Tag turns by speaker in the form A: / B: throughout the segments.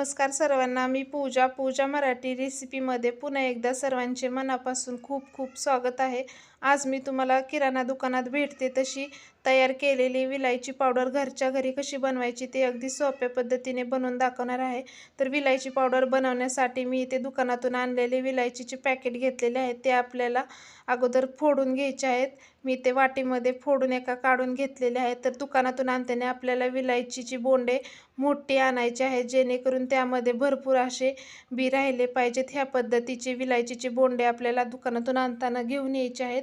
A: नमस्कार सर्वांना. मी पूजा. पूजा मराठी रेसिपीमध्ये पुन्हा एकदा सर्वांचे मनापासून खूप खूप स्वागत आहे. आज मी तुम्हाला किराणा दुकानात भेटते तशी तयार केलेली विलायची पावडर घरच्या घरी कशी बनवायची ते अगदी सोप्या पद्धतीने बनवून दाखवणार आहे. तर विलायची पावडर बनवण्यासाठी मी इथे दुकानातून आणलेले विलायचीचे पॅकेट घेतलेले आहेत. ते आपल्याला अगोदर फोडून घ्यायचे आहेत. मी ते वाटीमध्ये फोडून एका काढून घेतलेले आहेत. तर दुकानातून आणताना आपल्याला विलायचीची बोंडे मोठी आणायची आहेत जेणेकरून त्यामध्ये भरपूर असे बी राहिले पाहिजेत. ह्या पद्धतीचे विलायचीचे बोंडे आपल्याला दुकानातून आणताना घेऊन यायचे आहेत.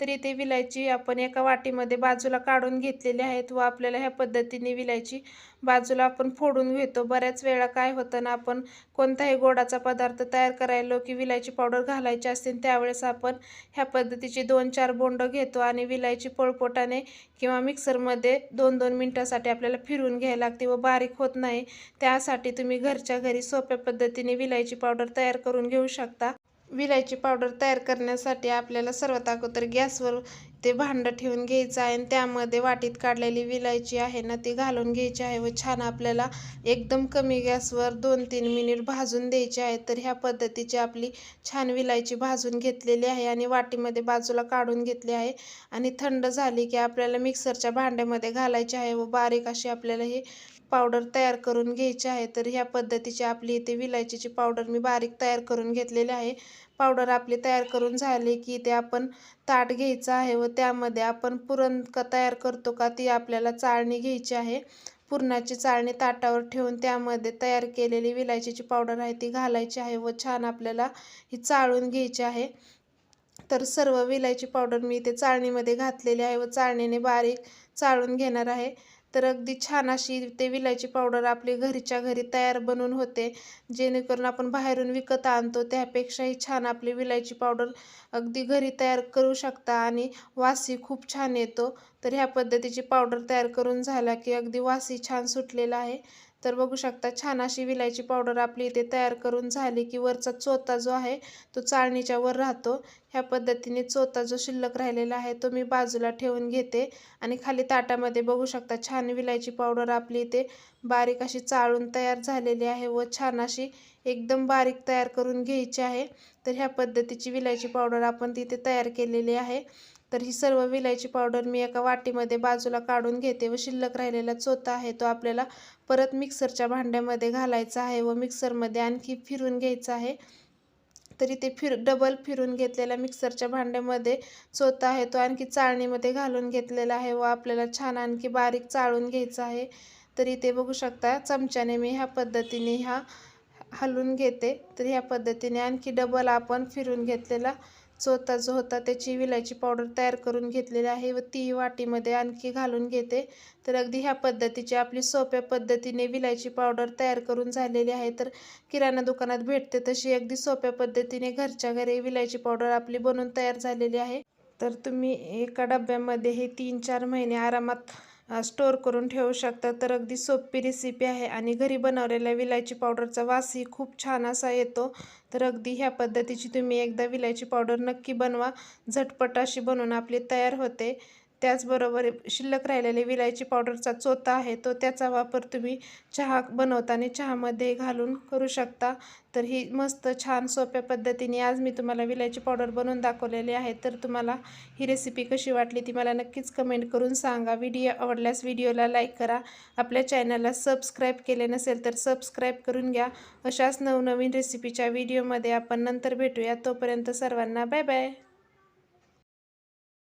A: तर इथे विलायची आपण एका वाटीमध्ये बाजूला काढून घेतलेले आहेत व आपल्याला ह्या पद्धतीने विलायची बाजूला आपण फोडून घेतो. बऱ्याच वेळा काय होतं ना आपण कोणताही गोडाचा पदार्थ तयार करायलो की विलायची पावडर घालायची असतील त्यावेळेस आपण ह्या पद्धतीची दोन चार बोंडं घेतो आणि विलायची पळपोटाने किंवा मिक्सरमध्ये दोन दोन मिनटासाठी आपल्याला फिरून घ्यायला लागते व बारीक होत नाही. त्यासाठी तुम्ही घरच्या घरी सोप्या पद्धतीने विलायची पावडर तयार करून घेऊ शकता. विलायची पावडर तयार करण्यासाठी आपल्याला सर्वात अगोदर गॅसवर ते भांडं ठेवून घ्यायचं आहे आणि त्यामध्ये वाटीत काढलेली विलायची आहे ना ती घालून घ्यायची आहे व छान आपल्याला एकदम कमी गॅसवर दोन तीन मिनिट भाजून द्यायची आहे. तर ह्या पद्धतीची आपली छान विलायची भाजून घेतलेली आहे आणि वाटीमध्ये बाजूला काढून घेतली आहे. आणि थंड झाली की आपल्याला मिक्सरच्या भांड्यामध्ये घालायची आहे व बारीक अशी आपल्याला ही पावडर तयार करून घ्यायची आहे. तर ह्या पद्धतीची आपली इथे विलायचीची पावडर मी बारीक तयार करून घेतलेली आहे. पावडर आपली तयार करून झाली की ते आपण ताट घ्यायचं आहे व त्यामध्ये आपण पुरण का तयार करतो का ती आपल्याला चाळणी घ्यायची आहे. पुरणाची चाळणी ताटावर ठेवून त्यामध्ये तयार केलेली विलायचीची पावडर आहे ती घालायची आहे व छान आपल्याला ही चाळून घ्यायची आहे. तर सर्व विलायची पावडर मी इथे चाळणीमध्ये घातलेली आहे व चाळणीने बारीक चाळून घेणार आहे. तर अगदी छान अशी ते विलायची पावडर आपली घरीच्या घरी तयार बनून होते. जेणेकरून आपण बाहेरून विकत आणतो त्यापेक्षाही छान आपली विलायची पावडर अगदी घरी तयार करू शकता आणि वासही खूप छान येतो. तर ह्या पद्धतीची पावडर तयार करून झाला की अगदी वासही छान सुटलेला आहे. तर बघू शकता छान अशी विलायची पावडर आपली इथे तयार करून झाली की वरचा चोथा जो आहे तो चाळणीच्या वर राहतो. ह्या पद्धतीने चोथा जो शिल्लक राहिलेला आहे तो मी बाजूला ठेवून घेते. आणि खाली ताटामध्ये बघू शकता छान विलायची पावडर आपली इथे बारीक अशी चाळून तयार झालेली आहे व छान अशी एकदम बारीक तयार करून घ्यायची आहे. तर ह्या पद्धतीची विलायची पावडर आपण तिथे तयार केलेली आहे. तर ही सर्व विलायची पावडर मी एका वाटीमध्ये बाजूला काढून घेते व शिल्लक राहिलेला चोथा आहे तो आपल्याला परत मिक्सरच्या भांड्यामध्ये घालायचा आहे व मिक्सरमध्ये आणखी फिरून घ्यायचा आहे. तरी ते फिर डबल फिरून घेतलेल्या मिक्सरच्या भांड्यामध्ये चोथा आहे तो आणखी चाळणीमध्ये घालून घेतलेला आहे व आपल्याला छान आणखी बारीक चाळून घ्यायचा आहे. तरी ते बघू शकता चमच्याने मी ह्या पद्धतीने ह्या हलवून घेते. तर ह्या पद्धतीने आणखी डबल आपण फिरून घेतलेला चोथा जो होता त्याची विलायची पावडर तयार करून घेतलेली आहे व ती वाटीमध्ये आणखी घालून घेते. तर अगदी ह्या पद्धतीची आपली सोप्या पद्धतीने विलायची पावडर तयार करून झालेली आहे. तर किराणा दुकानात भेटते तशी अगदी सोप्या पद्धतीने घरच्या घरी विलायची पावडर आपली बनवून तयार झालेली आहे. तर तुम्ही एका डब्यामध्ये हे तीन चार महिने आरामात स्टोअर करून ठेवू शकता. तर अगदी सोपी रेसिपी आहे आणि घरी बनवलेल्या विलायची पावडरचा वासही खूप छान असा येतो. तर अगदी ह्या पद्धतीची तुम्ही एकदा विलायची पावडर नक्की बनवा. झटपट अशी बनवून आपली तयार होते. त्याचबरोबर शिल्लक राहिलेले विलायची पावडरचा चोथा आहे तो त्याचा वापर तुम्ही चहा बनवताना चहामध्ये घालून करू शकता. तर ही मस्त छान सोप्या पद्धतीने आज मी तुम्हाला विलायची पावडर बनवून दाखवलेली आहे. तर तुम्हाला ही रेसिपी कशी वाटली ती मला नक्कीच कमेंट करून सांगा. व्हिडिओ आवडल्यास व्हिडिओला लाईक करा. आपल्या चॅनलला सबस्क्राईब केले नसेल तर सबस्क्राईब करून घ्या. अशाच नवनवीन रेसिपीच्या व्हिडिओमध्ये आपण नंतर भेटूया. तोपर्यंत सर्वांना बाय बाय